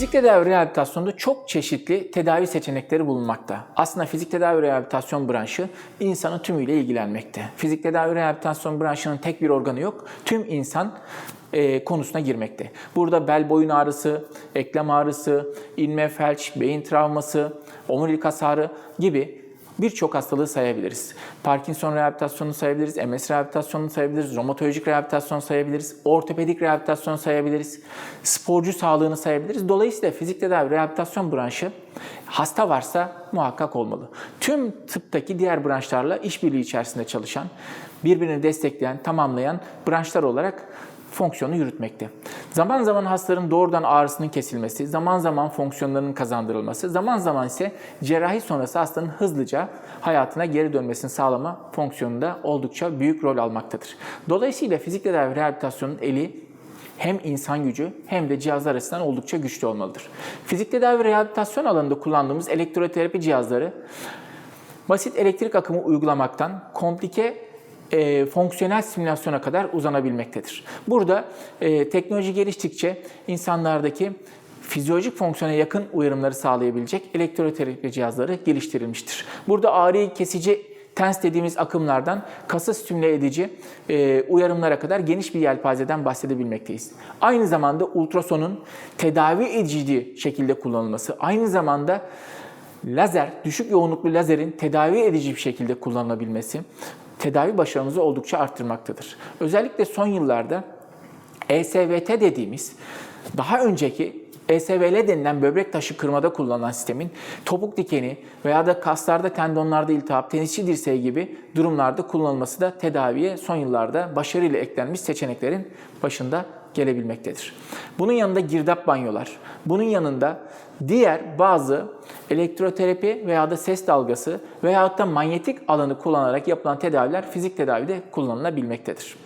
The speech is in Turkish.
Fizik tedavi rehabilitasyonda çok çeşitli tedavi seçenekleri bulunmakta. Aslında fizik tedavi rehabilitasyon branşı insanın tümüyle ilgilenmekte. Fizik tedavi rehabilitasyon branşının tek bir organı yok. Tüm insan e, konusuna girmekte. Burada bel boyun ağrısı, eklem ağrısı, inme felç, beyin travması, omurilik hasarı gibi birçok hastalığı sayabiliriz. Parkinson rehabilitasyonunu sayabiliriz, MS rehabilitasyonunu sayabiliriz, romatolojik rehabilitasyon sayabiliriz, ortopedik rehabilitasyon sayabiliriz, sporcu sağlığını sayabiliriz. Dolayısıyla fizik tedavi rehabilitasyon branşı hasta varsa muhakkak olmalı. Tüm tıptaki diğer branşlarla işbirliği içerisinde çalışan, birbirini destekleyen, tamamlayan branşlar olarak fonksiyonu yürütmekte. Zaman zaman hastaların doğrudan ağrısının kesilmesi, zaman zaman fonksiyonlarının kazandırılması, zaman zaman ise cerrahi sonrası hastanın hızlıca hayatına geri dönmesini sağlama fonksiyonunda oldukça büyük rol almaktadır. Dolayısıyla fizik tedavi rehabilitasyonun eli hem insan gücü hem de cihazlar açısından oldukça güçlü olmalıdır. Fizik tedavi rehabilitasyon alanında kullandığımız elektroterapi cihazları basit elektrik akımı uygulamaktan komplike e, fonksiyonel simülasyona kadar uzanabilmektedir. Burada e, teknoloji geliştikçe insanlardaki fizyolojik fonksiyona yakın uyarımları sağlayabilecek elektroterapi cihazları geliştirilmiştir. Burada ağrıyı kesici TENS dediğimiz akımlardan kası stimüle edici e, uyarımlara kadar geniş bir yelpazeden bahsedebilmekteyiz. Aynı zamanda ultrasonun tedavi edici şekilde kullanılması, aynı zamanda lazer, düşük yoğunluklu lazerin tedavi edici bir şekilde kullanılabilmesi tedavi başarımızı oldukça arttırmaktadır. Özellikle son yıllarda ESVT dediğimiz daha önceki ESVL denilen böbrek taşı kırmada kullanılan sistemin topuk dikeni veya da kaslarda, tendonlarda iltihap, tenisçi dirseği gibi durumlarda kullanılması da tedaviye son yıllarda başarıyla eklenmiş seçeneklerin başında gelebilmektedir. Bunun yanında girdap banyolar, bunun yanında diğer bazı elektroterapi veya da ses dalgası veya da manyetik alanı kullanarak yapılan tedaviler fizik tedavide kullanılabilmektedir.